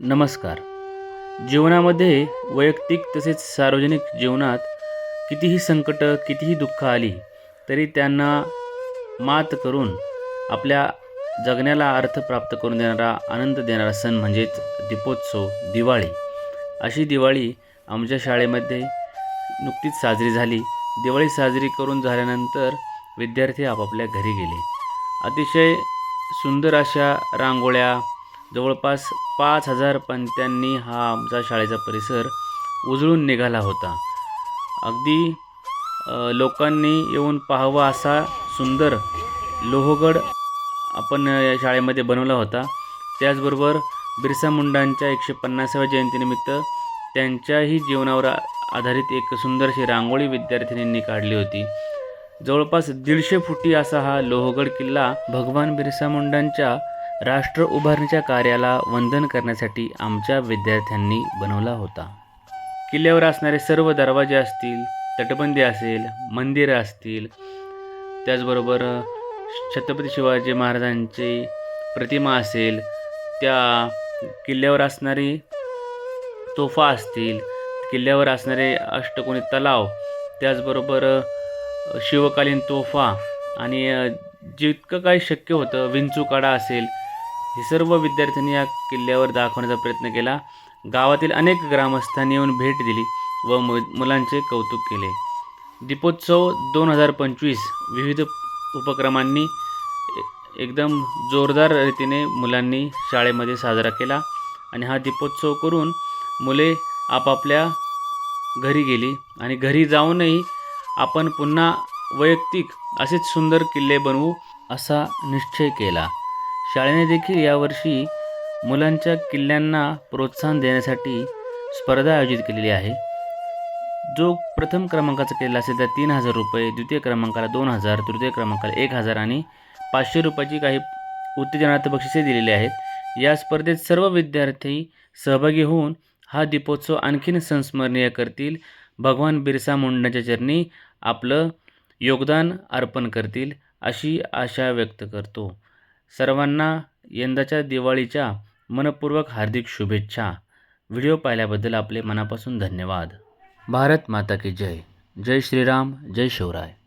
नमस्कार. जीवनामध्ये वैयक्तिक तसेच सार्वजनिक जीवनात कितीही संकटं कितीही दुःख आली तरी त्यांना मात करून आपल्या जगण्याला अर्थ प्राप्त करून देणारा आनंद देणारा सण म्हणजेच दीपोत्सव दिवाळी. अशी दिवाळी आमच्या शाळेमध्ये नुकतीच साजरी झाली. दिवाळी साजरी करून झाल्यानंतर विद्यार्थी आपापल्या घरी गेले. अतिशय सुंदर अशा रांगोळ्या जवळपास पाच हजार पंत्यांनी हा आमचा शाळेचा परिसर उजळून निघाला होता. अगदी लोकांनी येऊन पाहावा असा सुंदर लोहगड आपण या शाळेमध्ये बनवला होता. त्याचबरोबर बिरसा मुंडांच्या एकशे पन्नासाव्या जयंतीनिमित्त त्यांच्याही जीवनावर आधारित एक सुंदरशी रांगोळी विद्यार्थिनींनी काढली होती. जवळपास दीडशे फुटी असा हा लोहगड किल्ला भगवान बिरसा मुंडांच्या राष्ट्र उभारणीच्या कार्याला वंदन करण्यासाठी आमच्या विद्यार्थ्यांनी बनवला होता. किल्ल्यावर असणारे सर्व दरवाजे असतील तटबंदी असेल मंदिरं असतील त्याचबरोबर छत्रपती शिवाजी महाराजांची प्रतिमा असेल त्या किल्ल्यावर असणारी तोफा असतील किल्ल्यावर असणारे अष्टकोनी तलाव त्याचबरोबर शिवकालीन तोफा आणि जितकं काही शक्य होतं विंचूकाडा असेल हे सर्व विद्यार्थ्यांनी या किल्ल्यावर दाखवण्याचा प्रयत्न केला. गावातील अनेक ग्रामस्थांनी येऊन भेट दिली व मु मुलांचे कौतुक केले. दीपोत्सव दोन हजार पंचवीस विविध उपक्रमांनी एकदम जोरदार रीतीने मुलांनी शाळेमध्ये साजरा केला आणि हा दीपोत्सव करून मुले आपापल्या घरी गेली आणि घरी जाऊनही आपण पुन्हा वैयक्तिक असेच सुंदर किल्ले बनवू असा निश्चय केला. शाळेने देखील यावर्षी मुलांच्या किल्ल्यांना प्रोत्साहन देण्यासाठी स्पर्धा आयोजित केलेली आहे. जो प्रथम क्रमांकाचा किल्ला असेल तर तीन हजार रुपये द्वितीय क्रमांकाला दोन हजार तृतीय क्रमांकाला एक हजार आणि पाचशे रुपयाची काही उत्तेजनार्थ बक्षिसे दिलेली आहेत. या स्पर्धेत सर्व विद्यार्थी सहभागी होऊन हा दीपोत्सव आणखीन संस्मरणीय करतील. भगवान बिरसा मुंडाच्या चरणी आपलं योगदान अर्पण करतील अशी आशा व्यक्त करतो. सर्वांना यंदाच्या दिवाळीच्या मनपूर्वक हार्दिक शुभेच्छा. व्हिडिओ पाहिल्याबद्दल आपले मनापासून धन्यवाद. भारत माता की जय. जय श्रीराम जय शिवराय.